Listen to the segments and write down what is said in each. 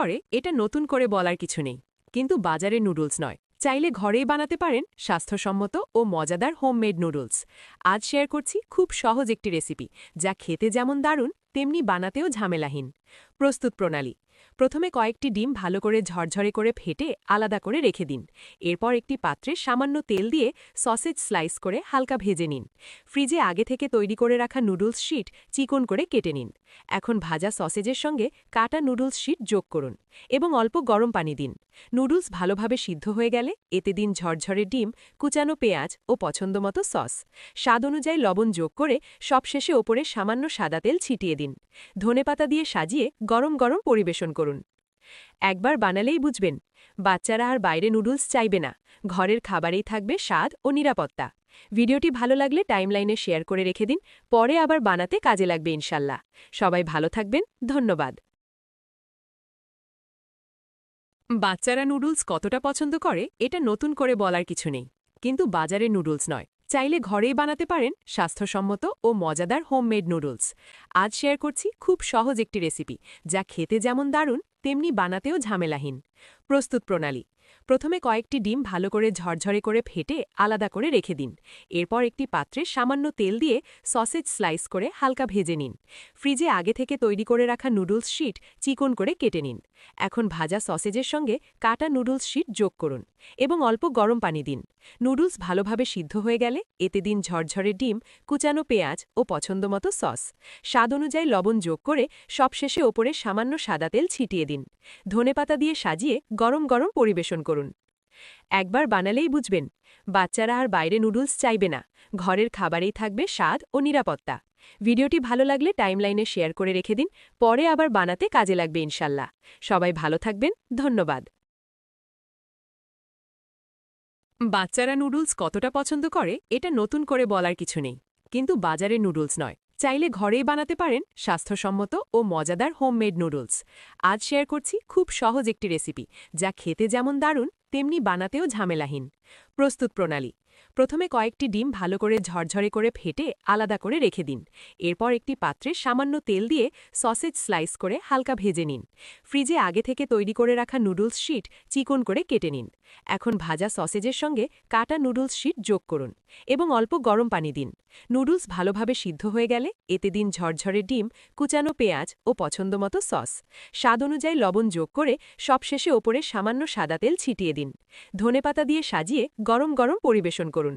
করে এটা নতুন করে বলার কিছু নেই। কিন্তু বাজারে নুডলস নয়। চাইলে ঘরেই বানাতে পারেন স্বাস্থ্যসম্মত ও মজাদার হোমমেড নুডলস। আজ শেয়ার করছি খুব সহজ একটি রেসিপি, যা খেতে যেমন দারুণ, তেমনি বানাতেও ঝামেলাহীন। প্রস্তুত প্রণালী প্রথমে কয়েকটি ডিম ভালো করে ঝরঝরে করে ফেটে আলাদা করে রেখে দিন। এরপর একটি পাত্রে সামান্য তেল দিয়ে সসেজ স্লাইস করে হালকা ভেজে নিন। ফ্রিজে আগে থেকে তৈরি করে রাখা নুডলস শিট চিকন করে কেটে নিন। এখন ভাজা সসেজের সঙ্গে কাটা নুডলস শিট যোগ করুন এবং অল্প গরম পানি দিন। নুডলস ভালোভাবে সিদ্ধ হয়ে গেলে এতে দিন ঝরঝরে ডিম, কুচানো পেঁয়াজ ও পছন্দমতো সস। স্বাদ অনুযায়ী লবণ যোগ করে সবশেষে ওপরে সামান্য সাদা তেল ছিটিয়ে দিন। ধনেপাতা দিয়ে সাজিয়ে গরম গরম পরিবেশন করুন। একবার বানালেই বুঝবেন, বাচ্চারা আর বাইরে নুডলস চাইবে না, ঘরের খাবারেই থাকবে স্বাদ ও নিরাপত্তা। ভিডিওটি ভালো লাগলে টাইমলাইনে শেয়ার করে রেখে দিন, পরে আবার বানাতে কাজে লাগবে ইনশাল্লাহ। সবাই ভালো থাকবেন, ধন্যবাদ। বাচ্চারা নুডলস কতটা পছন্দ করে, এটা নতুন করে বলার কিছু নেই, কিন্তু বাজারে নুডলস নয়। চাইলে ঘরেই বানাতে পারেন স্বাস্থ্যসম্মত ও মজাদার হোমমেড নুডলস। আজ শেয়ার করছি খুব সহজ একটি রেসিপি, যা খেতে যেমন দারুণ, তেমনি বানাতেও ঝামেলাহীন। প্রস্তুত প্রণালী প্রথমে কয়েকটি ডিম ভালো করে ঝরঝরে করে ফেটে আলাদা করে রেখে দিন। এরপর একটি পাত্রে সামান্য তেল দিয়ে সসেজ স্লাইস করে হালকা ভেজে নিন। ফ্রিজে আগে থেকে তৈরি করে রাখা নুডলস শিট চিকন করে কেটে নিন। এখন ভাজা সসেজের সঙ্গে কাটা নুডলস শিট যোগ করুন এবং অল্প গরম পানি দিন। নুডলস ভালোভাবে সিদ্ধ হয়ে গেলে এতে দিন ঝরঝরে ডিম, কুচানো পেঁয়াজ ও পছন্দমতো সস। স্বাদ অনুযায়ী লবণ যোগ করে সবশেষে ওপরে সামান্য সাদা তেল ছিটিয়ে দিন। ধনেপাতা দিয়ে সাজিয়ে গরম গরম পরিবেশন করুন। একবার বানালেই বুঝবেন, বাচ্চারা আর বাইরে নুডলস চাইবে না, ঘরের খাবারেই থাকবে স্বাদ ও নিরাপত্তা। ভিডিওটি ভালো লাগলে টাইমলাইনে শেয়ার করে রেখে দিন, পরে আবার বানাতে কাজে লাগবে ইনশাল্লাহ। সবাই ভালো থাকবেন, ধন্যবাদ। বাচ্চারা নুডলস কতটা পছন্দ করে, এটা নতুন করে বলার কিছু নেই, কিন্তু বাজারে নুডলস নয়। চাইলে ঘরেই বানাতে পারেন স্বাস্থ্যসম্মত ও মজাদার হোমমেড নুডলস। আজ শেয়ার করছি খুব সহজ একটি রেসিপি, যা খেতে যেমন দারুণ, তেমনি বানাতেও ঝামেলাহীন। প্রস্তুত প্রণালী প্রথমে কয়েকটি ডিম ভালো করে ঝরঝরে করে ফেটে আলাদা করে রেখে দিন। এরপর একটি পাত্রে সামান্য তেল দিয়ে সসেজ স্লাইস করে হালকা ভেজে নিন। ফ্রিজে আগে থেকে তৈরি করে রাখা নুডলস শিট চিকন করে কেটে নিন। এখন ভাজা সসেজের সঙ্গে কাটা নুডলস শিট যোগ করুন এবং অল্প গরম পানি দিন। নুডলস ভালোভাবে সিদ্ধ হয়ে গেলে এতে দিন ঝরঝরে ডিম, কুচানো পেঁয়াজ ও পছন্দমতো সস। স্বাদ অনুযায়ী লবণ যোগ করে সবশেষে ওপরে সামান্য সাদা তেল ছিটিয়ে দিন। ধনেপাতা দিয়ে সাজিয়ে গরম গরম পরিবেশন করুন।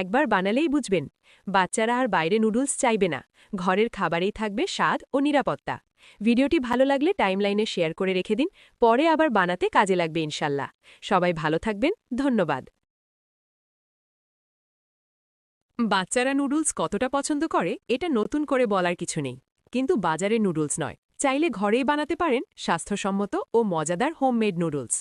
একবার বানালেই বুঝবেন, বাচ্চারা আর বাইরে নুডলস চাইবে না, ঘরের খাবারেই থাকবে স্বাদ ও নিরাপত্তা। ভিডিওটি ভালো লাগলে টাইমলাইনে শেয়ার করে রেখে দিন, পরে আবার বানাতে কাজে লাগবে ইনশাল্লাহ। সবাই ভালো থাকবেন, ধন্যবাদ। বাচ্চারা নুডলস কতটা পছন্দ করে, এটা নতুন করে বলার কিছু নেই। কিন্তু বাজারে নুডলস নয়। চাইলে ঘরেই বানাতে পারেন স্বাস্থ্যসম্মত ও মজাদার হোমমেড নুডলস।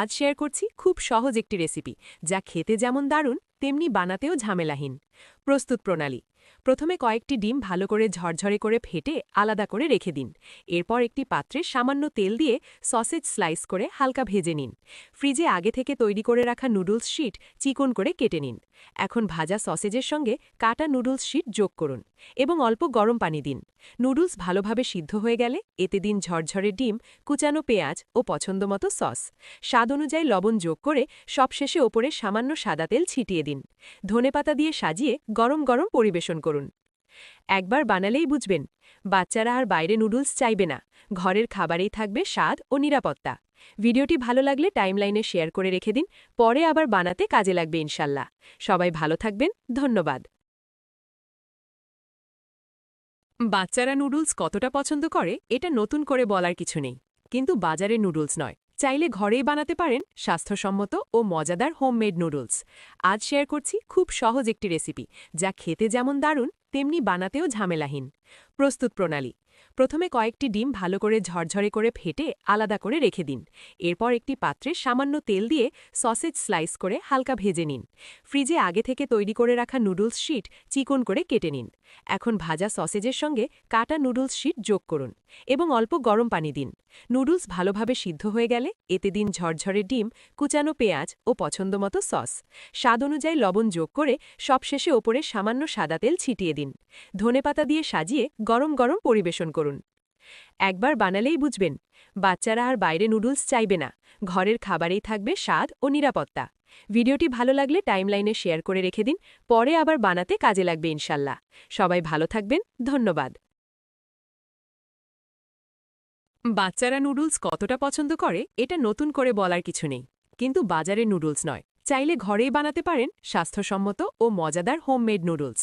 আজ শেয়ার করছি খুব সহজ একটি রেসিপি, যা খেতে যেমন দারুণ তেমনি বানাতেও ঝামেলাহীন। প্রস্তুত প্রণালী। প্রথমে কয়েকটি ডিম ভালো করে ঝরঝরে করে ফেটে আলাদা করে রেখে দিন। এরপর একটি পাত্রে সামান্য তেল দিয়ে সসেজ স্লাইস করে হালকা ভেজে নিন। ফ্রিজে আগে থেকে তৈরি করে রাখা নুডলস শিট চিকন করে কেটে নিন। এখন ভাজা সসেজের সঙ্গে কাটা নুডলস শিট যোগ করুন এবং অল্প গরম পানি দিন। নুডলস ভালোভাবে সিদ্ধ হয়ে গেলে এতে দিন ঝরঝরে ডিম, কুচানো পেঁয়াজ ও পছন্দমতো সস। স্বাদ অনুযায়ী লবণ যোগ করে সবশেষে ওপরে সামান্য সাদা তেল ছিটিয়ে দিন। ধনেপাতা দিয়ে সাজিয়ে গরম গরম পরিবেশন করুন। একবার বানালেই বুঝবেন, বাচ্চারা আর বাইরে নুডলস চাইবে না, ঘরের খাবারেই থাকবে স্বাদ ও নিরাপত্তা। ভিডিওটি ভালো লাগলে টাইমলাইনে শেয়ার করে রেখে দিন, পরে আবার বানাতে কাজে লাগবে ইনশাল্লাহ। সবাই ভালো থাকবেন, ধন্যবাদ। বাচ্চারা নুডলস কতটা পছন্দ করে, এটা নতুন করে বলার কিছু নেই, কিন্তু বাজারে নুডলস নয়। চাইলে ঘরেই বানাতে পারেন স্বাস্থ্যসম্মত ও মজাদার হোমমেড নুডলস। আজ শেয়ার করছি খুব সহজ একটি রেসিপি, যা খেতে যেমন দারুণ, তেমনি বানাতেও ঝামেলাহীন। প্রস্তুত প্রণালী প্রথমে কয়েকটি ডিম ভালো করে ঝরঝরে করে ফেটে আলাদা করে রেখে দিন। এরপর একটি পাত্রে সামান্য তেল দিয়ে সসেজ স্লাইস করে হালকা ভেজে নিন। ফ্রিজে আগে থেকে তৈরি করে রাখা নুডলস শিট চিকন করে কেটে নিন। এখন ভাজা সসেজের সঙ্গে কাটা নুডলস শিট যোগ করুন এবং অল্প গরম পানি দিন। নুডলস ভালোভাবে সিদ্ধ হয়ে গেলে এতে দিন ঝরঝরে ডিম, কুচানো পেঁয়াজ ও পছন্দমতো সস। স্বাদ অনুযায়ী লবণ যোগ করে সবশেষে ওপরে সামান্য সাদা তেল ছিটিয়ে দিন। ধনেপাতা দিয়ে সাজিয়ে গরম গরম পরিবেশন একবার বানালেই বুঝবেন, বাচ্চারা আর বাইরে নুডলস চাইবে না, ঘরের খাবারেই থাকবে স্বাদ ও নিরাপত্তা। ভিডিওটি ভালো লাগলে টাইমলাইনে শেয়ার করে রেখে দিন, পরে আবার বানাতে কাজে লাগবে ইনশাল্লাহ। সবাই ভালো থাকবেন, ধন্যবাদ। বাচ্চারা নুডলস কতটা পছন্দ করে, এটা নতুন করে বলার কিছু নেই, কিন্তু বাজারে নুডলস নয়। চাইলে ঘরেই বানাতে পারেন স্বাস্থ্যসম্মত ও মজাদার হোমমেড নুডলস।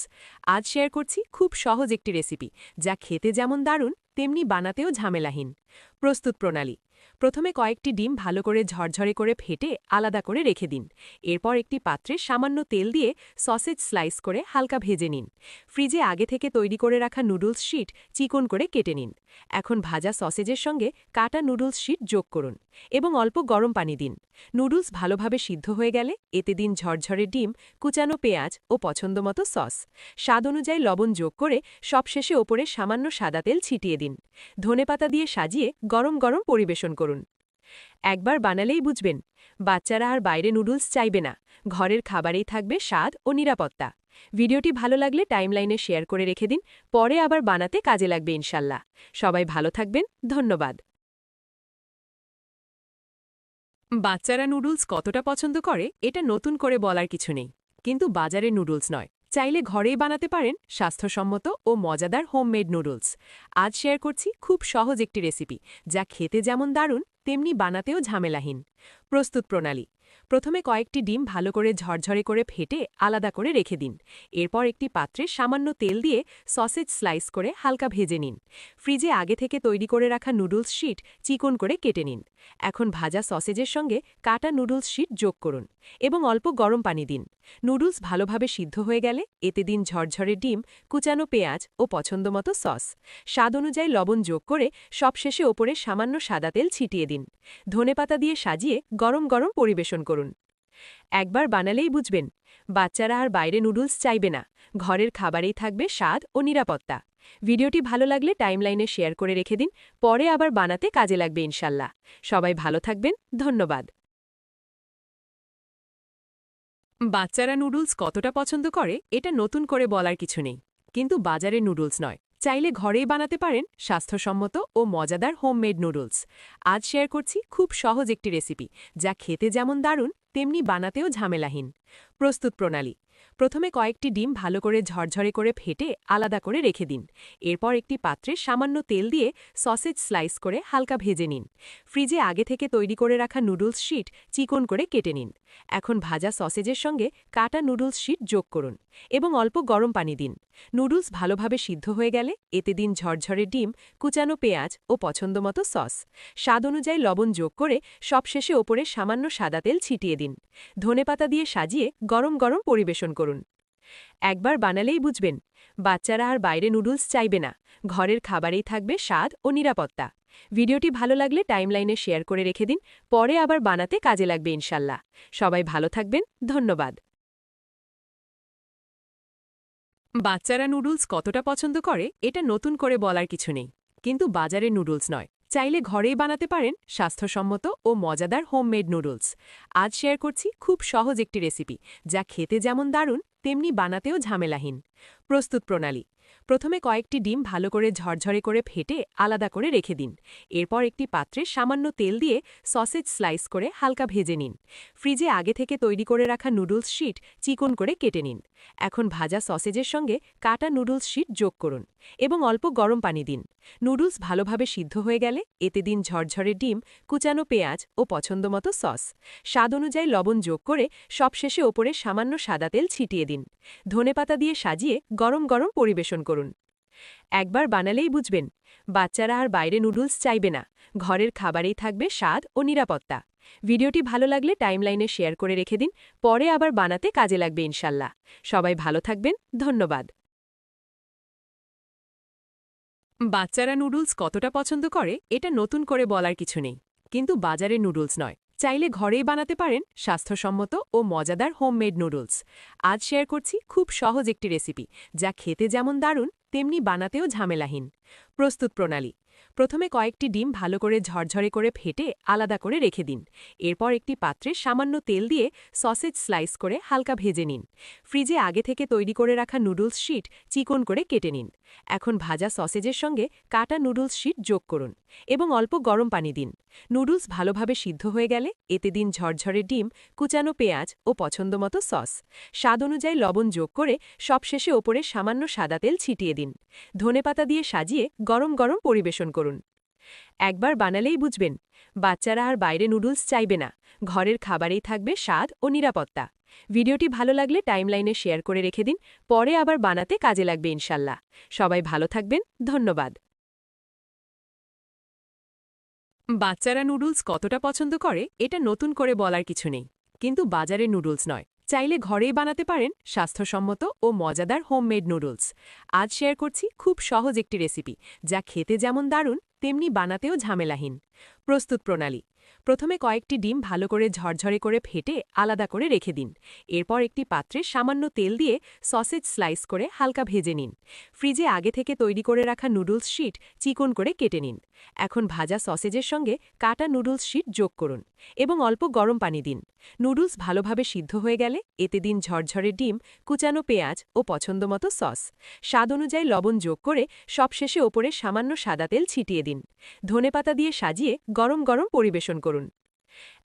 আজ শেয়ার করছি খুব সহজ একটি রেসিপি, যা খেতে যেমন দারুণ, তেমনি বানাতেও ঝামেলাহীন। প্রস্তুত প্রণালী। প্রথমে কয়েকটি ডিম ভালো করে ঝরঝরে করে ফেটে আলাদা করে রেখে দিন। এরপর একটি পাত্রে সামান্য তেল দিয়ে সসেজ স্লাইস করে হালকা ভেজে নিন। ফ্রিজে আগে থেকে তৈরি করে রাখা নুডলস শিট চিকন করে কেটে নিন। এখন ভাজা সসেজের সঙ্গে কাটা নুডলস শিট যোগ করুন। এবং অল্প গরম পানি দিন। নুডলস ভালোভাবে সিদ্ধ হয়ে গেলে এতে দিন ঝরঝরে ডিম, কুচানো পেঁয়াজ ও পছন্দমতো সস। স্বাদ অনুযায়ী লবণ যোগ করে সবশেষে ওপরে সামান্য সাদা তেল ছিটিয়ে দিন। ধনেপাতা দিয়ে সাজিয়ে গরম গরম পরিবেশন করুন। একবার বানালেই বুঝবেন, বাচ্চারা আর বাইরে নুডলস চাইবে না। ঘরের খাবারেই থাকবে স্বাদ ও নিরাপত্তা। ভিডিওটি ভালো লাগলে টাইমলাইনে শেয়ার করে রেখে দিন, পরে আবার বানাতে কাজে লাগবে ইনশাল্লাহ। সবাই ভালো থাকবেন, ধন্যবাদ। বাচ্চারা নুডলস কতটা পছন্দ করে, এটা নতুন করে বলার কিছু নেই। কিন্তু বাজারে নুডলস নয়। চাইলে ঘরেই বানাতে পারেন স্বাস্থ্যসম্মত ও মজাদার হোমমেড নুডলস। আজ শেয়ার করছি খুব সহজ একটি রেসিপি, যা খেতে যেমন দারুণ, তেমনি বানাতেও ঝামেলাহীন। প্রস্তুত প্রণালী। প্রথমে কয়েকটি ডিম ভালো করে ঝরঝরে করে ফেটে আলাদা করে রেখে দিন। এরপর একটি পাত্রে সামান্য তেল দিয়ে সসেজ স্লাইস করে হালকা ভেজে নিন। ফ্রিজে আগে থেকে তৈরি করে রাখা নুডলস শিট চিকন করে কেটে নিন। এখন ভাজা সসেজের সঙ্গে কাটা নুডলস শিট যোগ করুন এবং অল্প গরম পানি দিন। নুডলস ভালোভাবে সিদ্ধ হয়ে গেলে এতে দিন ঝরঝরে ডিম, কুচানো পেঁয়াজ ও পছন্দমতো সস। স্বাদ অনুযায়ী লবণ যোগ করে সবশেষে ওপরে সামান্য সাদা তেল ছিটিয়ে দিন। ধনেপাতা দিয়ে সাজিয়ে গরম গরম পরিবেশন করুন। একবার বানালেই বুঝবেন, বাচ্চারা আর বাইরে নুডলস চাইবে না, ঘরের খাবারেই থাকবে স্বাদ ও নিরাপত্তা। ভিডিওটি ভালো লাগলে টাইমলাইনে শেয়ার করে রেখে দিন, পরে আবার বানাতে কাজে লাগবে ইনশাল্লাহ। সবাই ভালো থাকবেন, ধন্যবাদ। বাচ্চারা নুডলস কতটা পছন্দ করে, এটা নতুন করে বলার কিছু নেই, কিন্তু বাজারে নুডলস নয়। চাইলে ঘরেই বানাতে পারেন স্বাস্থ্যসম্মত ও মজাদার হোমমেড নুডলস। আজ শেয়ার করছি খুব সহজ একটি রেসিপি, যা খেতে যেমন দারুণ, তেমনি বানাতেও ঝামেলাহীন। প্রস্তুত প্রণালী প্রথমে কয়েকটি ডিম ভালো করে ঝরঝরে করে ফেটে আলাদা করে রেখে দিন। এরপর একটি পাত্রে সামান্য তেল দিয়ে সসেজ স্লাইস করে হালকা ভেজে নিন। ফ্রিজে আগে থেকে তৈরি করে রাখা নুডলস শিট চিকন করে কেটে নিন। এখন ভাজা সসেজের সঙ্গে কাটা নুডলস শিট যোগ করুন এবং অল্প গরম পানি দিন। নুডলস ভালোভাবে সিদ্ধ হয়ে গেলে এতে দিন ঝরঝরে ডিম, কুচানো পেঁয়াজ ও পছন্দমতো সস। স্বাদ অনুযায়ী লবণ যোগ করে সবশেষে ওপরে সামান্য সাদা তেল ছিটিয়ে দিন। ধনেপাতা দিয়ে সাজিয়ে গরম গরম পরিবেশন করুন। একবার বানালেই বুঝবেন, বাচ্চারা আর বাইরে নুডলস চাইবে না, ঘরের খাবারেই থাকবে স্বাদ ও নিরাপত্তা। ভিডিওটি ভালো লাগলে টাইমলাইনে শেয়ার করে রেখে দিন, পরে আবার বানাতে কাজে লাগবে ইনশাল্লাহ। সবাই ভালো থাকবেন, ধন্যবাদ। বাচ্চারা নুডলস কতটা পছন্দ করে, এটা নতুন করে বলার কিছু নেই, কিন্তু বাজারে নুডলস নয়। চাইলে ঘরেই বানাতে পারেন স্বাস্থ্যসম্মত ও মজাদার হোমমেড নুডলস। আজ শেয়ার করছি খুব সহজ একটি রেসিপি, যা খেতে যেমন দারুণ, তেমনি বানাতেও ঝামেলাহীন। প্রস্তুত প্রণালী। প্রথমে কয়েকটি ডিম ভালো করে ঝরঝরে করে ফেটে আলাদা করে রেখে দিন। এরপর একটি পাত্রে সামান্য তেল দিয়ে সসেজ স্লাইস করে হালকা ভেজে নিন। ফ্রিজে আগে থেকে তৈরি করে রাখা নুডলস শিট চিকন করে কেটে নিন। এখন ভাজা সসেজের সঙ্গে কাটা নুডলস শিট যোগ করুন। এবং অল্প গরম পানি দিন। নুডলস ভালোভাবে সিদ্ধ হয়ে গেলে এতে দিন ঝরঝরে ডিম, কুচানো পেঁয়াজ ও পছন্দমতো সস। স্বাদ অনুযায়ী লবণ যোগ করে সবশেষে ওপরে সামান্য সাদা তেল ছিটিয়ে দিন। ধনেপাতা দিয়ে সাজিয়ে গরম গরম পরিবেশন করুন। একবার বানালেই বুঝবেন, বাচ্চারা আর বাইরে নুডলস চাইবে না। ঘরের খাবারেই থাকবে স্বাদ ও নিরাপত্তা। ভিডিওটি ভালো লাগলে টাইমলাইনে শেয়ার করে রেখে দিন, পরে আবার বানাতে কাজে লাগবে ইনশাল্লাহ। সবাই ভালো থাকবেন, ধন্যবাদ। বাচ্চারা নুডলস কতটা পছন্দ করে, এটা নতুন করে বলার কিছু নেই। কিন্তু বাজারে নুডলস নয়। চাইলে ঘরেই বানাতে পারেন স্বাস্থ্যসম্মত ও মজাদার হোমমেড নুডলস। আজ শেয়ার করছি খুব সহজ একটি রেসিপি, যা খেতে যেমন দারুণ, তেমনি বানাতেও ঝামেলাহীন। প্রস্তুত প্রণালী প্রথমে কয়েকটি ডিম ভালো করে ঝরঝরে করে ফেটে আলাদা করে রেখে দিন। এরপর একটি পাত্রে সামান্য তেল দিয়ে সসেজ স্লাইস করে হালকা ভেজে নিন। ফ্রিজে আগে থেকে তৈরি করে রাখা নুডলস শিট চিকন করে কেটে নিন। এখন ভাজা সসেজের সঙ্গে কাটা নুডলস শিট যোগ করুন এবং অল্প গরম পানি দিন। নুডলস ভালোভাবে সিদ্ধ হয়ে গেলে এতে দিন ঝরঝরে ডিম, কুচানো পেঁয়াজ ও পছন্দমতো সস। স্বাদ অনুযায়ী লবণ যোগ করে সবশেষে ওপরে সামান্য সাদা তেল ছিটিয়ে দিন। ধনেপাতা দিয়ে সাজিয়ে গরম গরম পরিবেশন করুন। একবার বানালেই বুঝবেন, বাচ্চারা আর বাইরে নুডলস চাইবে না, ঘরের খাবারেই থাকবে স্বাদ ও নিরাপত্তা। ভিডিওটি ভালো লাগলে টাইমলাইনে শেয়ার করে রেখে দিন, পরে আবার বানাতে কাজে লাগবে ইনশাল্লাহ। সবাই ভালো থাকবেন, ধন্যবাদ। বাচ্চারা নুডলস কতটা পছন্দ করে, এটা নতুন করে বলার কিছু নেই, কিন্তু বাজারে নুডলস নয়। চাইলে ঘরেই বানাতে পারেন স্বাস্থ্যসম্মত ও মজাদার হোমমেড নুডলস। আজ শেয়ার করছি খুব সহজ একটি রেসিপি, যা খেতে যেমন দারুণ, তেমনি বানাতেও ঝামেলাহীন। প্রস্তুত প্রণালী প্রথমে কয়েকটি ডিম ভালো করে ঝরঝরে করে ফেটে আলাদা করে রেখে দিন। এরপর একটি পাত্রে সামান্য তেল দিয়ে সসেজ স্লাইস করে হালকা ভেজে নিন। ফ্রিজে আগে থেকে তৈরি করে রাখা নুডলস শিট চিকন করে কেটে নিন। এখন ভাজা সসেজের সঙ্গে কাটা নুডলস শিট যোগ করুন এবং অল্প গরম পানি দিন। নুডলস ভালোভাবে সিদ্ধ হয়ে গেলে এতে দিন ঝরঝরে ডিম, কুচানো পেঁয়াজ ও পছন্দমতো সস। স্বাদ অনুযায়ী লবণ যোগ করে সবশেষে ওপরে সামান্য সাদা তেল ছিটিয়ে দিন। ধনেপাতা দিয়ে সাজিয়ে গরম গরম পরিবেশন করুন।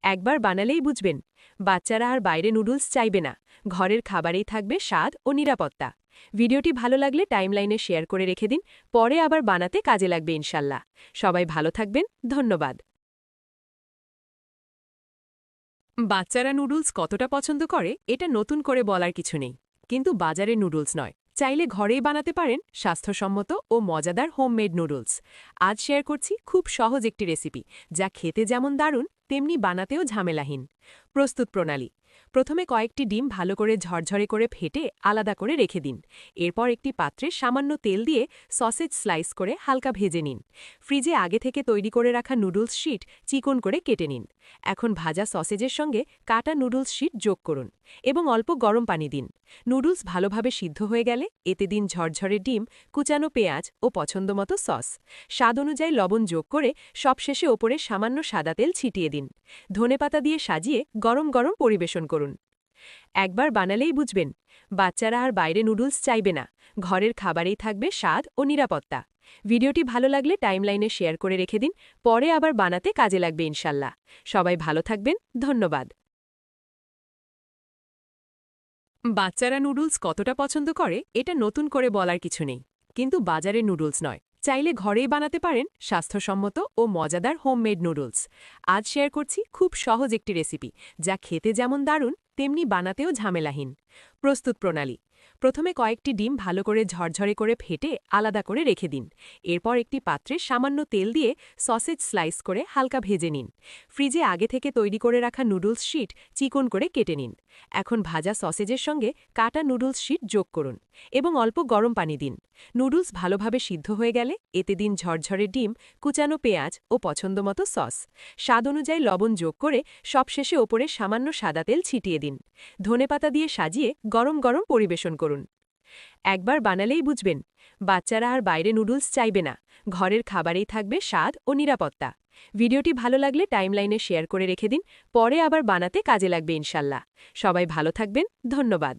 একবার বানালেই বুঝবেন, বাচ্চারা আর বাইরে নুডলস চাইবে না, ঘরের খাবারেই থাকবে স্বাদ ও নিরাপত্তা। ভিডিওটি ভালো লাগলে টাইমলাইনে শেয়ার করে রেখে দিন, পরে আবার বানাতে কাজে লাগবে ইনশাল্লাহ। সবাই ভালো থাকবেন, ধন্যবাদ। বাচ্চারা নুডলস কতটা পছন্দ করে, এটা নতুন করে বলার কিছু নেই। কিন্তু বাজারে নুডলস নয়। চাইলে ঘরেই বানাতে পারেন স্বাস্থ্যসম্মত ও মজাদার হোমমেড নুডলস। আজ শেয়ার করছি খুব সহজ একটি রেসিপি, যা খেতে যেমন দারুণ তেমনি বানাতেও ঝামেলাহীন। প্রস্তুত প্রণালী। প্রথমে কয়েকটি ডিম ভালো করে ঝরঝরে করে ফেটে আলাদা করে রেখে দিন। এরপর একটি পাত্রে সামান্য তেল দিয়ে সসেজ স্লাইস করে হালকা ভেজে নিন। ফ্রিজে আগে থেকে তৈরি করে রাখা নুডলস শিট চিকন করে কেটে নিন। এখন ভাজা সসেজের সঙ্গে কাটা নুডলস শিট যোগ করুন এবং অল্প গরম পানি দিন। নুডলস ভালোভাবে সিদ্ধ হয়ে গেলে এতে দিন ঝরঝরে ডিম, কুচানো পেঁয়াজ ও পছন্দমতো সস। স্বাদ অনুযায়ী লবণ যোগ করে সবশেষে ওপরে সামান্য সাদা তেল ছিটিয়ে দিন। ধনেপাতা দিয়ে সাজিয়ে গরম গরম পরিবেশন করুন। একবার বানালেই বুঝবেন, বাচ্চারা আর বাইরে নুডলস চাইবে না, ঘরের খাবারেই থাকবে স্বাদ ও নিরাপত্তা। ভিডিওটি ভালো লাগলে টাইমলাইনে শেয়ার করে রেখে দিন, পরে আবার বানাতে কাজে লাগবে ইনশাল্লাহ। সবাই ভালো থাকবেন, ধন্যবাদ। বাচ্চারা নুডলস কতটা পছন্দ করে, এটা নতুন করে বলার কিছু নেই। কিন্তু বাজারে নুডলস নয়। চাইলে ঘরেই বানাতে পারেন স্বাস্থ্যসম্মত ও মজাদার হোমমেড নুডলস। আজ শেয়ার করছি খুব সহজ একটি রেসিপি, যা খেতে যেমন দারুণ তেমনি বানাতেও ঝামেলাহীন। প্রস্তুত প্রণালী। প্রথমে কয়েকটি ডিম ভালো করে ঝরঝরে করে ফেটে আলাদা করে রেখে দিন। এরপর একটি পাত্রে সামান্য তেল দিয়ে সসেজ স্লাইস করে হালকা ভেজে নিন। ফ্রিজে আগে থেকে তৈরি করে রাখা নুডলস শিট চিকন করে কেটে নিন। এখন ভাজা সসেজের সঙ্গে কাটা নুডলস শিট যোগ করুন। এবং অল্প গরম পানি দিন। নুডলস ভালোভাবে সিদ্ধ হয়ে গেলে এতে দিন ঝরঝরে ডিম, কুচানো পেঁয়াজ ও পছন্দমতো সস। স্বাদ অনুযায়ী লবণ যোগ করে সবশেষে ওপরে সামান্য সাদা তেল ছিটিয়ে দিন। ধনেপাতা দিয়ে সাজিয়ে গরম গরম পরিবেশন করুন। একবার বানালেই বুঝবেন, বাচ্চারা আর বাইরে নুডলস চাইবে না। ঘরের খাবারেই থাকবে স্বাদ ও নিরাপত্তা। ভিডিওটি ভালো লাগলে টাইমলাইনে শেয়ার করে রেখে দিন, পরে আবার বানাতে কাজে লাগবে ইনশাল্লাহ। সবাই ভালো থাকবেন, ধন্যবাদ।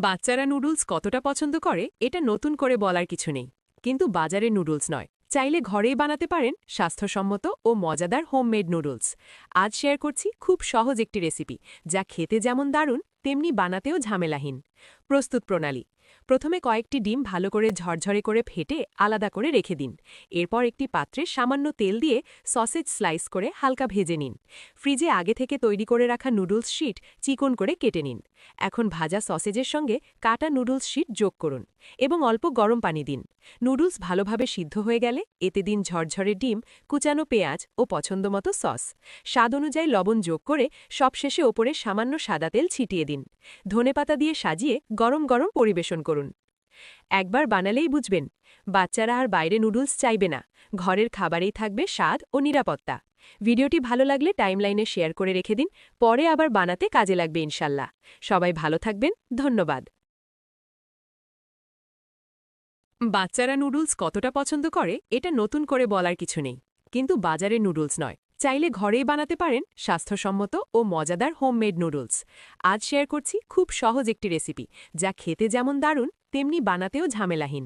বাচ্চারা নুডলস কতটা পছন্দ করে, এটা নতুন করে বলার কিছু নেই। কিন্তু বাজারে নুডলস নয়। চাইলে ঘরেই বানাতে পারেন স্বাস্থ্যসম্মত ও মজাদার হোমমেড নুডলস। আজ শেয়ার করছি খুব সহজ একটি রেসিপি, যা খেতে যেমন দারুণ, তেমনি বানাতেও ঝামেলাহীন। প্রস্তুত প্রণালী প্রথমে কয়েকটি ডিম ভালো করে ঝরঝরে করে ফেটে আলাদা করে রেখে দিন। এরপর একটি পাত্রে সামান্য তেল দিয়ে সসেজ স্লাইস করে হালকা ভেজে নিন। ফ্রিজে আগে থেকে তৈরি করে রাখা নুডলস শিট চিকন করে কেটে নিন। এখন ভাজা সসেজের সঙ্গে কাটা নুডলস শিট যোগ করুন এবং অল্প গরম পানি দিন। নুডলস ভালোভাবে সিদ্ধ হয়ে গেলে এতে দিন ঝরঝরে ডিম, কুচানো পেঁয়াজ ও পছন্দমতো সস। স্বাদ অনুযায়ী লবণ যোগ করে সবশেষে ওপরে সামান্য সাদা তেল ছিটিয়ে দিন। ধনেপাতা দিয়ে সাজিয়ে গরম গরম পরিবেশন করুন। একবার বানালেই বুঝবেন, বাচ্চারা আর বাইরে নুডলস চাইবে না, ঘরের খাবারেই থাকবে স্বাদ ও নিরাপত্তা। ভিডিওটি ভালো লাগলে টাইমলাইনে শেয়ার করে রেখে দিন, পরে আবার বানাতে কাজে লাগবে ইনশাল্লাহ। সবাই ভালো থাকবেন, ধন্যবাদ। বাচ্চারা নুডলস কতটা পছন্দ করে, এটা নতুন করে বলার কিছু নেই, কিন্তু বাজারে নুডলস নয়। চাইলে ঘরেই বানাতে পারেন স্বাস্থ্যসম্মত ও মজাদার হোমমেড নুডলস। আজ শেয়ার করছি খুব সহজ একটি রেসিপি, যা খেতে যেমন দারুণ, তেমনি বানাতেও ঝামেলাহীন।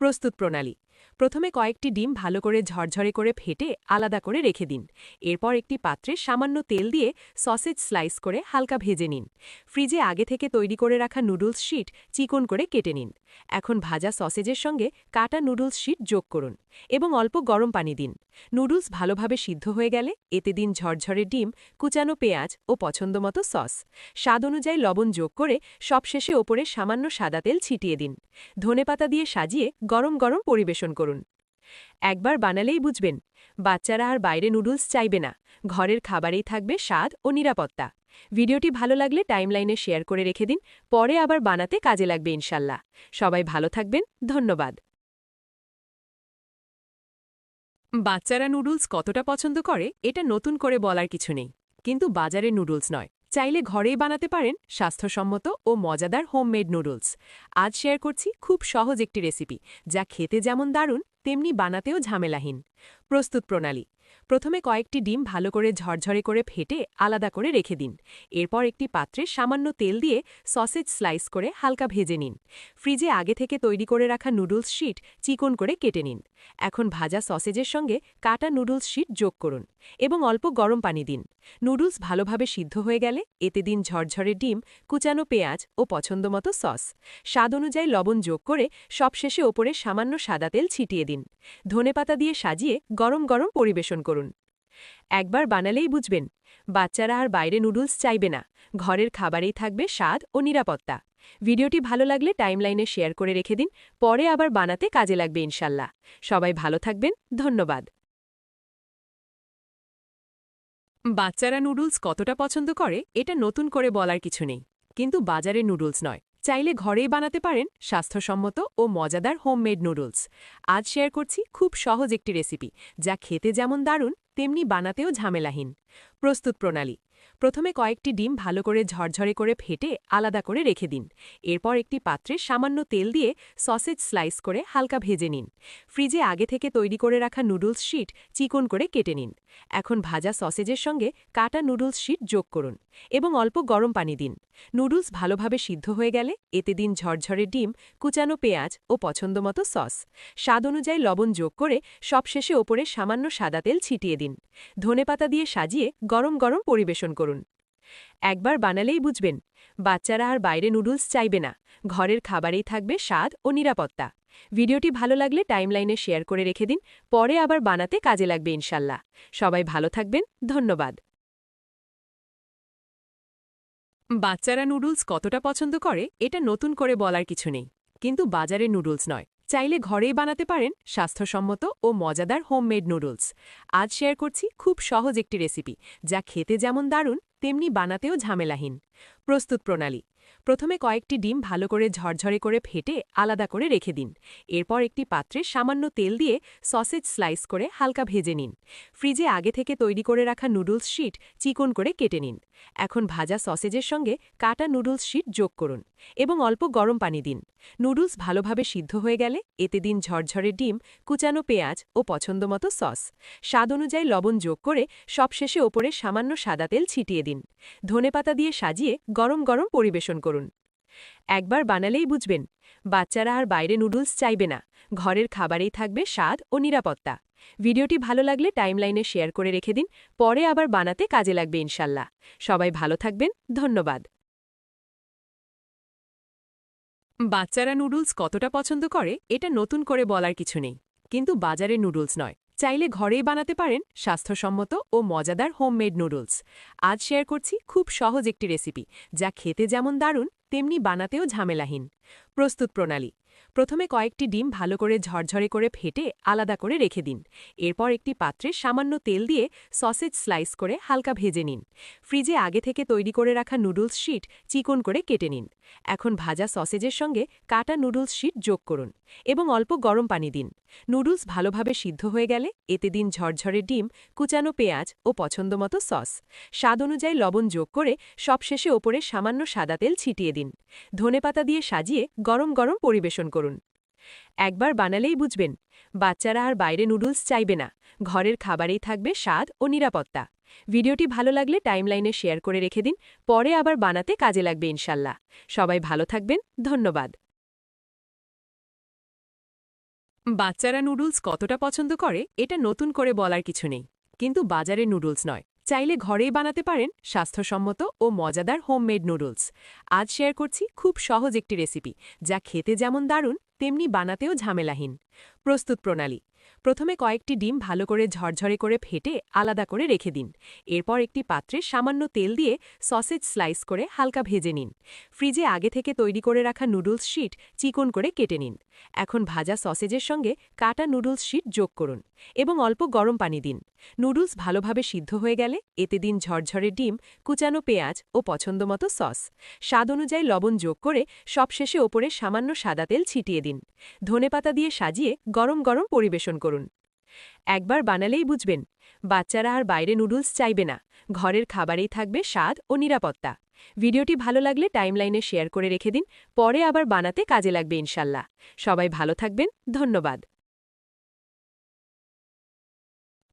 প্রস্তুত প্রণালী প্রথমে কয়েকটি ডিম ভালো করে ঝরঝরে করে ফেটে আলাদা করে রেখে দিন। এরপর একটি পাত্রে সামান্য তেল দিয়ে সসেজ স্লাইস করে হালকা ভেজে নিন। ফ্রিজে আগে থেকে তৈরি করে রাখা নুডলস শিট চিকন করে কেটে নিন। এখন ভাজা সসেজের সঙ্গে কাটা নুডলস শিট যোগ করুন এবং অল্প গরম পানি দিন। নুডলস ভালোভাবে সিদ্ধ হয়ে গেলে এতে দিন ঝরঝরে ডিম, কুচানো পেঁয়াজ ও পছন্দমতো সস। স্বাদ অনুযায়ী লবণ যোগ করে সবশেষে ওপরে সামান্য সাদা তেল ছিটিয়ে দিন। ধনেপাতা দিয়ে সাজিয়ে গরম গরম পরিবেশন করুন। একবার বানালেই বুঝবেন, বাচ্চারা আর বাইরে নুডলস চাইবে না, ঘরের খাবারেই থাকবে স্বাদ ও নিরাপত্তা। ভিডিওটি ভালো লাগলে টাইমলাইনে শেয়ার করে রেখে দিন, পরে আবার বানাতে কাজে লাগবে ইনশাল্লাহ। সবাই ভালো থাকবেন, ধন্যবাদ। বাচ্চারা নুডলস কতটা পছন্দ করে, এটা নতুন করে বলার কিছু নেই। কিন্তু বাজারে নুডলস নয়। চাইলে ঘরেই বানাতে পারেন স্বাস্থ্যসম্মত ও মজাদার হোমমেড নুডলস। আজ শেয়ার করছি খুব সহজ একটি রেসিপি, যা খেতে যেমন দারুণ তেমনি বানাতেও ঝামেলাহীন। প্রস্তুত প্রণালী। প্রথমে কয়েকটি ডিম ভালো করে ঝরঝরে করে ফেটে আলাদা করে রেখে দিন। এরপর একটি পাত্রে সামান্য তেল দিয়ে সসেজ স্লাইস করে হালকা ভেজে নিন। ফ্রিজে আগে থেকে তৈরি করে রাখা নুডলস শিট চিকন করে কেটে নিন। এখন ভাজা সসেজের সঙ্গে কাটা নুডলস শিট যোগ করুন। এবং অল্প গরম পানি দিন। নুডলস ভালোভাবে সিদ্ধ হয়ে গেলে এতে দিন ঝরঝরে ডিম, কুচানো পেঁয়াজ ও পছন্দমতো সস। স্বাদ অনুযায়ী লবণ যোগ করে সবশেষে ওপরে সামান্য সাদা তেল ছিটিয়ে দিন। ধনেপাতা দিয়ে সাজিয়ে গরম গরম পরিবেশন করুন। একবার বানালেই বুঝবেন, বাচ্চারা আর বাইরে নুডলস চাইবে না। ঘরের খাবারেই থাকবে স্বাদ ও নিরাপত্তা। ভিডিওটি ভালো লাগলে টাইমলাইনে শেয়ার করে রেখে দিন, পরে আবার বানাতে কাজে লাগবে ইনশাল্লাহ। সবাই ভালো থাকবেন, ধন্যবাদ। বাচ্চারা নুডলস কতটা পছন্দ করে, এটা নতুন করে বলার কিছু নেই। কিন্তু বাজারে নুডলস নয়। চাইলে ঘরেই বানাতে পারেন স্বাস্থ্যসম্মত ও মজাদার হোমমেড নুডলস। আজ শেয়ার করছি খুব সহজ একটি রেসিপি, যা খেতে যেমন দারুণ, তেমনি বানাতেও ঝামেলাহীন। প্রস্তুত প্রণালী প্রথমে কয়েকটি ডিম ভালো করে ঝরঝরে করে ফেটে আলাদা করে রেখে দিন। এরপর একটি পাত্রে সামান্য তেল দিয়ে সসেজ স্লাইস করে হালকা ভেজে নিন। ফ্রিজে আগে থেকে তৈরি করে রাখা নুডলস শিট চিকন করে কেটে নিন। এখন ভাজা সসেজের সঙ্গে কাটা নুডলস শিট যোগ করুন এবং অল্প গরম পানি দিন। নুডলস ভালোভাবে সিদ্ধ হয়ে গেলে এতে দিন ঝরঝরে ডিম, কুচানো পেঁয়াজ ও পছন্দমতো সস। স্বাদ অনুযায়ী লবণ যোগ করে সবশেষে ওপরে সামান্য সাদা তেল ছিটিয়ে দিন। ধনেপাতা দিয়ে সাজিয়ে গরম গরম পরিবেশন করুন। একবার বানালেই বুঝবেন, বাচ্চারা আর বাইরে নুডলস চাইবে না, ঘরের খাবারেই থাকবে স্বাদ ও নিরাপত্তা। ভিডিওটি ভালো লাগলে টাইমলাইনে শেয়ার করে রেখে দিন, পরে আবার বানাতে কাজে লাগবে ইনশাল্লাহ। সবাই ভালো থাকবেন, ধন্যবাদ। বাচ্চারা নুডলস কতটা পছন্দ করে, এটা নতুন করে বলার কিছু নেই। কিন্তু বাজারে নুডলস নয়। চাইলে ঘরেই বানাতে পারেন স্বাস্থ্যসম্মত ও মজাদার হোমমেড নুডলস। আজ শেয়ার করছি খুব সহজ একটি রেসিপি, যা খেতে যেমন দারুণ তেমনি বানাতেও ঝামেলাহীন। প্রস্তুত প্রণালী। প্রথমে কয়েকটি ডিম ভালো করে ঝরঝরে করে ফেটে আলাদা করে রেখে দিন। এরপর একটি পাত্রে সামান্য তেল দিয়ে সসেজ স্লাইস করে হালকা ভেজে নিন। ফ্রিজে আগে থেকে তৈরি করে রাখা নুডলস শিট চিকন করে কেটে নিন। এখন ভাজা সসেজের সঙ্গে কাটা নুডলস শিট যোগ করুন। এবং অল্প গরম পানি দিন। নুডলস ভালোভাবে সিদ্ধ হয়ে গেলে এতে দিন ঝরঝরে ডিম, কুচানো পেঁয়াজ ও পছন্দমতো সস। স্বাদ অনুযায়ী লবণ যোগ করে সবশেষে ওপরে সামান্য সাদা তেল ছিটিয়ে দিন। ধনেপাতা দিয়ে সাজিয়ে গরম গরম পরিবেশন করুন। একবার বানালেই বুঝবেন, বাচ্চারা আর বাইরে নুডলস চাইবে না। ঘরের খাবারেই থাকবে স্বাদ ও নিরাপত্তা। ভিডিওটি ভালো লাগলে টাইমলাইনে শেয়ার করে রেখে দিন, পরে আবার বানাতে কাজে লাগবে ইনশাল্লাহ। সবাই ভালো থাকবেন, ধন্যবাদ। বাচ্চারা নুডলস কতটা পছন্দ করে, এটা নতুন করে বলার কিছু নেই। কিন্তু বাজারে নুডলস নয়। চাইলে ঘরেই বানাতে পারেন স্বাস্থ্যসম্মত ও মজাদার হোমমেড নুডলস। আজ শেয়ার করছি খুব সহজ একটি রেসিপি, যা খেতে যেমন দারুণ, তেমনি বানাতেও ঝামেলাহীন। প্রস্তুত প্রণালী। প্রথমে কয়েকটি ডিম ভালো করে ঝরঝরে করে ফেটে আলাদা করে রেখে দিন। এরপর একটি পাত্রে সামান্য তেল দিয়ে সসেজ স্লাইস করে হালকা ভেজে নিন। ফ্রিজে আগে থেকে তৈরি করে রাখা নুডলস শিট চিকন করে কেটে নিন। এখন ভাজা সসেজের সঙ্গে কাটা নুডলস শিট যোগ করুন এবং অল্প গরম পানি দিন। নুডলস ভালোভাবে সিদ্ধ হয়ে গেলে এতে দিন ঝরঝরে ডিম, কুচানো পেঁয়াজ ও পছন্দমতো সস। স্বাদ অনুযায়ী লবণ যোগ করে সবশেষে ওপরে সামান্য সাদা তেল ছিটিয়ে দিন। ধনেপাতা দিয়ে সাজিয়ে গরম গরম পরিবেশন করুন। একবার বানালেই বুঝবেন, বাচ্চারা আর বাইরে নুডলস চাইবে না, ঘরের খাবারেই থাকবে স্বাদ ও নিরাপত্তা। ভিডিওটি ভালো লাগলে টাইমলাইনে শেয়ার করে রেখে দিন, পরে আবার বানাতে কাজে লাগবে ইনশাল্লাহ। সবাই ভালো থাকবেন, ধন্যবাদ। বাচ্চারা নুডলস কতটা পছন্দ করে, এটা নতুন করে বলার কিছু নেই। কিন্তু বাজারে নুডলস নয়। চাইলে ঘরেই বানাতে পারেন স্বাস্থ্যসম্মত ও মজাদার হোমমেড নুডলস। আজ শেয়ার করছি খুব সহজ একটি রেসিপি, যা খেতে যেমন দারুণ, তেমনি বানাতেও ঝামেলাহীন। প্রস্তুত প্রণালী প্রথমে কয়েকটি ডিম ভালো করে ঝরঝরে করে ফেটে আলাদা করে রেখে দিন। এরপর একটি পাত্রে সামান্য তেল দিয়ে সসেজ স্লাইস করে হালকা ভেজে নিন। ফ্রিজে আগে থেকে তৈরি করে রাখা নুডলস শিট চিকন করে কেটে নিন। এখন ভাজা সসেজের সঙ্গে কাটা নুডলস শিট যোগ করুন এবং অল্প গরম পানি দিন। নুডলস ভালোভাবে সিদ্ধ হয়ে গেলে এতে দিন ঝরঝরে ডিম, কুচানো পেঁয়াজ ও পছন্দমতো সস। স্বাদ অনুযায়ী লবণ যোগ করে সবশেষে ওপরে সামান্য সাদা তেল ছিটিয়ে দিন। ধনেপাতা দিয়ে সাজিয়ে গরম গরম পরিবেশন করুন। একবার বানালেই বুঝবেন, বাচ্চারা আর বাইরে নুডলস চাইবে না, ঘরের খাবারেই থাকবে স্বাদ ও নিরাপত্তা। ভিডিওটি ভালো লাগলে টাইমলাইনে শেয়ার করে রেখে দিন, পরে আবার বানাতে কাজে লাগবে ইনশাল্লাহ। সবাই ভালো থাকবেন, ধন্যবাদ।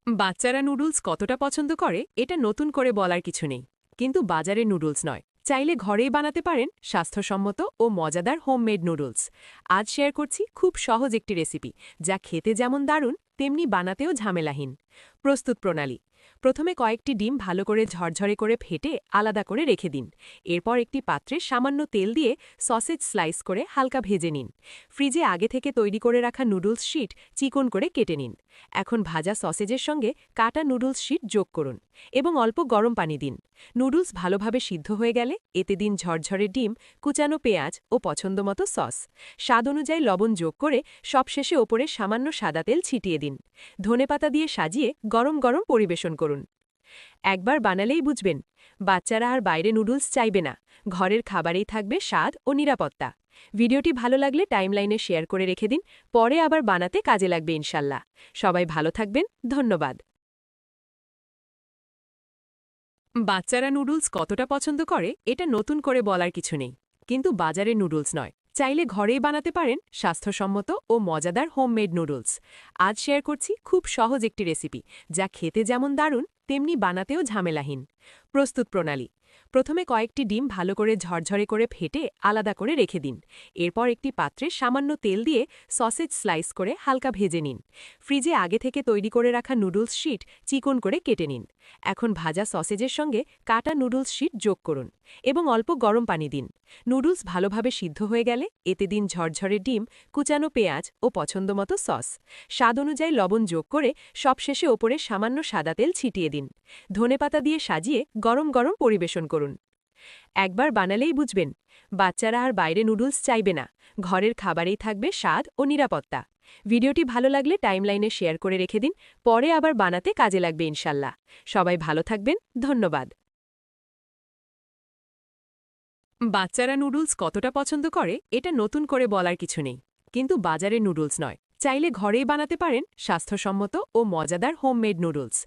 বাচ্চারা নুডলস কতটা পছন্দ করে, এটা নতুন করে বলার কিছু নেই। কিন্তু বাজারে নুডলস নয়। চাইলে ঘরেই বানাতে পারেন স্বাস্থ্যসম্মত ও মজাদার হোমমেড নুডলস। আজ শেয়ার করছি খুব সহজ একটি রেসিপি, যা খেতে যেমন দারুণ তেমনি বানাতেও ঝামেলাহীন। প্রস্তুত প্রণালী। প্রথমে কয়েকটি ডিম ভালো করে ঝরঝরে করে ফেটে আলাদা করে রেখে দিন। এরপর একটি পাত্রে সামান্য তেল দিয়ে সসেজ স্লাইস করে হালকা ভেজে নিন। ফ্রিজে আগে থেকে তৈরি করে রাখা নুডলস শিট চিকন করে কেটে নিন। এখন ভাজা সসেজের সঙ্গে কাটা নুডলস শিট যোগ করুন। এবং অল্প গরম পানি দিন। নুডলস ভালোভাবে সিদ্ধ হয়ে গেলে এতে দিন ঝরঝরে ডিম, কুচানো পেঁয়াজ ও পছন্দমতো সস। স্বাদ অনুযায়ী লবণ যোগ করে সবশেষে ওপরে সামান্য সাদা তেল ছিটিয়ে দিন। ধনেপাতা দিয়ে সাজিয়ে গরম গরম পরিবেশন করুন। একবার বানালেই বুঝবেন, বাচ্চারা আর বাইরে নুডলস চাইবে না। ঘরের খাবারেই থাকবে স্বাদ ও নিরাপত্তা। ভিডিওটি ভালো লাগলে টাইমলাইনে শেয়ার করে রেখে দিন, পরে আবার বানাতে কাজে লাগবে ইনশাল্লাহ। সবাই ভালো থাকবেন, ধন্যবাদ। বাচ্চারা নুডলস কতটা পছন্দ করে, এটা নতুন করে বলার কিছু নেই। কিন্তু বাজারে নুডলস নয়। চাইলে ঘরেই বানাতে পারেন স্বাস্থ্যসম্মত ও মজাদার হোমমেড নুডলস। আজ শেয়ার করছি খুব সহজ একটি রেসিপি, যা খেতে যেমন দারুণ, তেমনি বানাতেও ঝামেলাহীন। প্রস্তুত প্রণালী প্রথমে কয়েকটি ডিম ভালো করে ঝরঝরে করে ফেটে আলাদা করে রেখে দিন। এরপর একটি পাত্রে সামান্য তেল দিয়ে সসেজ স্লাইস করে হালকা ভেজে নিন। ফ্রিজে আগে থেকে তৈরি করে রাখা নুডলস শিট চিকন করে কেটে নিন। এখন ভাজা সসেজের সঙ্গে কাটা নুডলস শিট যোগ করুন এবং অল্প গরম পানি দিন। নুডলস ভালোভাবে সিদ্ধ হয়ে গেলে এতে দিন ঝরঝরে ডিম, কুচানো পেঁয়াজ ও পছন্দমতো সস। স্বাদ অনুযায়ী লবণ যোগ করে সবশেষে ওপরে সামান্য সাদা তেল ছিটিয়ে দিন। ধনেপাতা দিয়ে সাজিয়ে গরম গরম পরিবেশন করুন। একবার বানালেই বুঝবেন, বাচ্চারা আর বাইরে নুডলস চাইবে না, ঘরের খাবারেই থাকবে স্বাদ ও নিরাপত্তা। ভিডিওটি ভালো লাগলে টাইমলাইনে শেয়ার করে রেখে দিন, পরে আবার বানাতে কাজে লাগবে ইনশাল্লাহ। সবাই ভালো থাকবেন, ধন্যবাদ। বাচ্চারা নুডলস কতটা পছন্দ করে, এটা নতুন করে বলার কিছু নেই, কিন্তু বাজারে নুডলস নয়। চাইলে ঘরেই বানাতে পারেন স্বাস্থ্যসম্মত ও মজাদার হোমমেড নুডলস।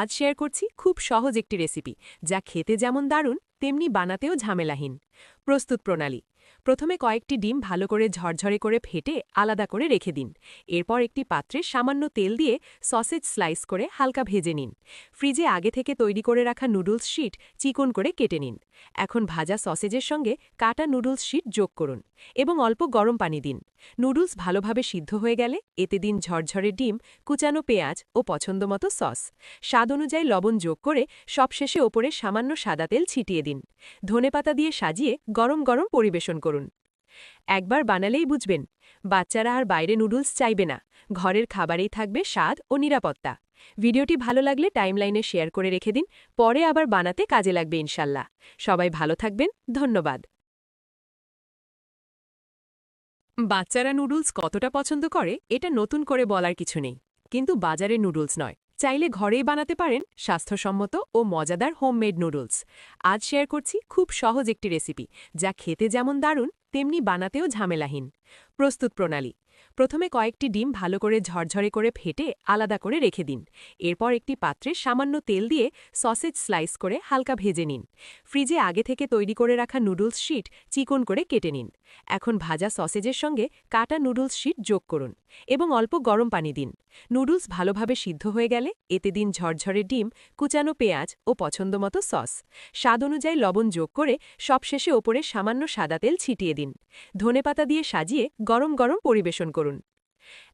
আজ শেয়ার করছি খুব সহজ একটি রেসিপি, যা খেতে যেমন দারুণ, তেমনি বানাতেও ঝামেলাহীন। প্রস্তুত প্রণালী। প্রথমে কয়েকটি ডিম ভালো করে ঝরঝরে করে ফেটে আলাদা করে রেখে দিন। এরপর একটি পাত্রে সামান্য তেল দিয়ে সসেজ স্লাইস করে হালকা ভেজে নিন। ফ্রিজে আগে থেকে তৈরি করে রাখা নুডলস শিট চিকন করে কেটে নিন। এখন ভাজা সসেজের সঙ্গে কাটা নুডলস শিট যোগ করুন। এবং অল্প গরম পানি দিন। নুডলস ভালোভাবে সিদ্ধ হয়ে গেলে এতে দিন ঝরঝরে ডিম, কুচানো পেঁয়াজ ও পছন্দমতো সস। স্বাদ অনুযায়ী লবণ যোগ করে সবশেষে ওপরে সামান্য সাদা তেল ছিটিয়ে দিন। ধনেপাতা দিয়ে সাজিয়ে গরম গরম পরিবেশন করুন। একবার বানালেই বুঝবেন, বাচ্চারা আর বাইরে নুডলস চাইবে না। ঘরের খাবারেই থাকবে স্বাদ ও নিরাপত্তা। ভিডিওটি ভালো লাগলে টাইমলাইনে শেয়ার করে রেখে দিন, পরে আবার বানাতে কাজে লাগবে ইনশাল্লাহ। সবাই ভালো থাকবেন, ধন্যবাদ। বাচ্চারা নুডলস কতটা পছন্দ করে, এটা নতুন করে বলার কিছু নেই। কিন্তু বাজারে নুডলস নয়। চাইলে ঘরেই বানাতে পারেন স্বাস্থ্যসম্মত ও মজাদার হোমমেড নুডলস। আজ শেয়ার করছি খুব সহজ একটি রেসিপি, যা খেতে যেমন দারুণ, তেমনি বানাতেও ঝামেলাহীন। প্রস্তুত প্রণালী প্রথমে কয়েকটি ডিম ভালো করে ঝরঝরে করে ফেটে আলাদা করে রেখে দিন। এরপর একটি পাত্রে সামান্য তেল দিয়ে সসেজ স্লাইস করে হালকা ভেজে নিন। ফ্রিজে আগে থেকে তৈরি করে রাখা নুডলস শিট চিকন করে কেটে নিন। এখন ভাজা সসেজের সঙ্গে কাটা নুডলস শিট যোগ করুন এবং অল্প গরম পানি দিন। নুডলস ভালোভাবে সিদ্ধ হয়ে গেলে এতে দিন ঝরঝরে ডিম, কুচানো পেঁয়াজ ও পছন্দমতো সস। স্বাদ অনুযায়ী লবণ যোগ করে সবশেষে ওপরে সামান্য সাদা তেল ছিটিয়ে দিন। ধনেপাতা দিয়ে সাজিয়ে গরম গরম পরিবেশন করুন।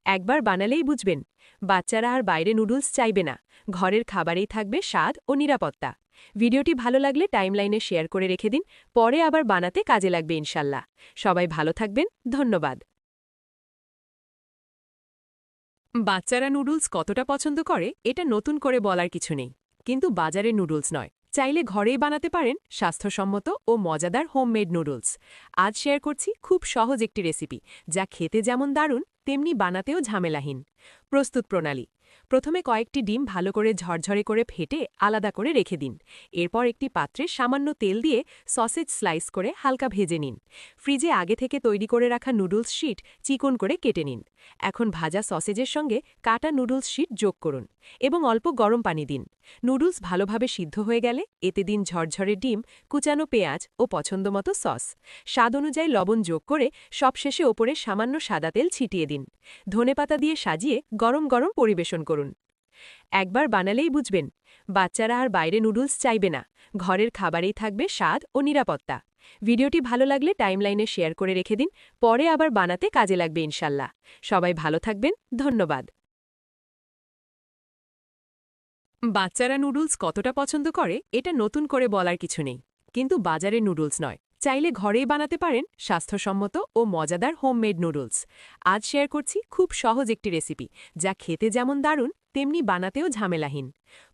একবার বানালেই বুঝবেন, বাচ্চারা আর বাইরে নুডলস চাইবে না, ঘরের খাবারেই থাকবে স্বাদ ও নিরাপত্তা। ভিডিওটি ভালো লাগলে টাইমলাইনে শেয়ার করে রেখে দিন, পরে আবার বানাতে কাজে লাগবে ইনশাল্লাহ। সবাই ভালো থাকবেন, ধন্যবাদ। বাচ্চারা নুডলস কতটা পছন্দ করে, এটা নতুন করে বলার কিছু নেই। কিন্তু বাজারে নুডলস নয়। চাইলে ঘরেই বানাতে পারেন স্বাস্থ্যসম্মত ও মজাদার হোমমেড নুডলস। আজ শেয়ার করছি খুব সহজ একটি রেসিপি, যা খেতে যেমন দারুণ তেমনি বানাতেও ঝামেলাহীন। প্রস্তুত প্রণালী। প্রথমে কয়েকটি ডিম ভালো করে ঝরঝরে করে ফেটে আলাদা করে রেখে দিন। এরপর একটি পাত্রে সামান্য তেল দিয়ে সসেজ স্লাইস করে হালকা ভেজে নিন। ফ্রিজে আগে থেকে তৈরি করে রাখা নুডলস শিট চিকন করে কেটে নিন। এখন ভাজা সসেজের সঙ্গে কাটা নুডলস শিট যোগ করুন এবং অল্প গরম পানি দিন। নুডলস ভালোভাবে সিদ্ধ হয়ে গেলে এতে দিন ঝরঝরে ডিম, কুচানো পেঁয়াজ ও পছন্দমতো সস। স্বাদ অনুযায়ী লবণ যোগ করে সবশেষে ওপরে সামান্য সাদা তেল ছিটিয়ে দিন। ধনেপাতা দিয়ে সাজিয়ে গরম গরম পরিবেশন করুন। একবার বানালেই বুঝবেন, বাচ্চারা আর বাইরে নুডলস চাইবে না, ঘরের খাবারেই থাকবে স্বাদ ও নিরাপত্তা। ভিডিওটি ভালো লাগলে টাইমলাইনে শেয়ার করে রেখে দিন, পরে আবার বানাতে কাজে লাগবে ইনশাল্লাহ। সবাই ভালো থাকবেন, ধন্যবাদ। বাচ্চারা নুডলস কতটা পছন্দ করে, এটা নতুন করে বলার কিছু নেই। কিন্তু বাজারে নুডলস নয়। চাইলে ঘরেই বানাতে পারেন স্বাস্থ্যসম্মত ও মজাদার হোমমেড নুডলস। আজ শেয়ার করছি খুব সহজ একটি রেসিপি, যা খেতে যেমন দারুণ তেমনি বানাতেও ঝামেলাহীন।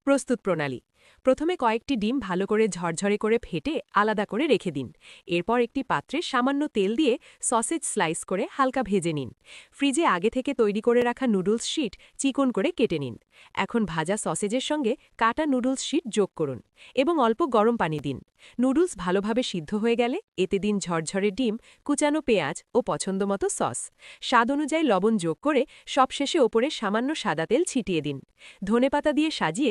প্রস্তুত প্রণালী। প্রথমে কয়েকটি ডিম ভালো করে ঝরঝরে করে ফেটে আলাদা করে রেখে দিন। এরপর একটি পাত্রে সামান্য তেল দিয়ে সসেজ স্লাইস করে হালকা ভেজে নিন। ফ্রিজে আগে থেকে তৈরি করে রাখা নুডলস শিট চিকন করে কেটে নিন। এখন ভাজা সসেজের সঙ্গে কাটা নুডলস শিট যোগ করুন এবং অল্প গরম পানি দিন। নুডলস ভালোভাবে সিদ্ধ হয়ে গেলে এতে দিন ঝরঝরে ডিম, কুচানো পেঁয়াজ ও পছন্দমতো সস। স্বাদ অনুযায়ী লবণ যোগ করে সবশেষে ওপরে সামান্য সাদা তেল ছিটিয়ে দিন। ধনেপাতা দিয়ে সাজিয়ে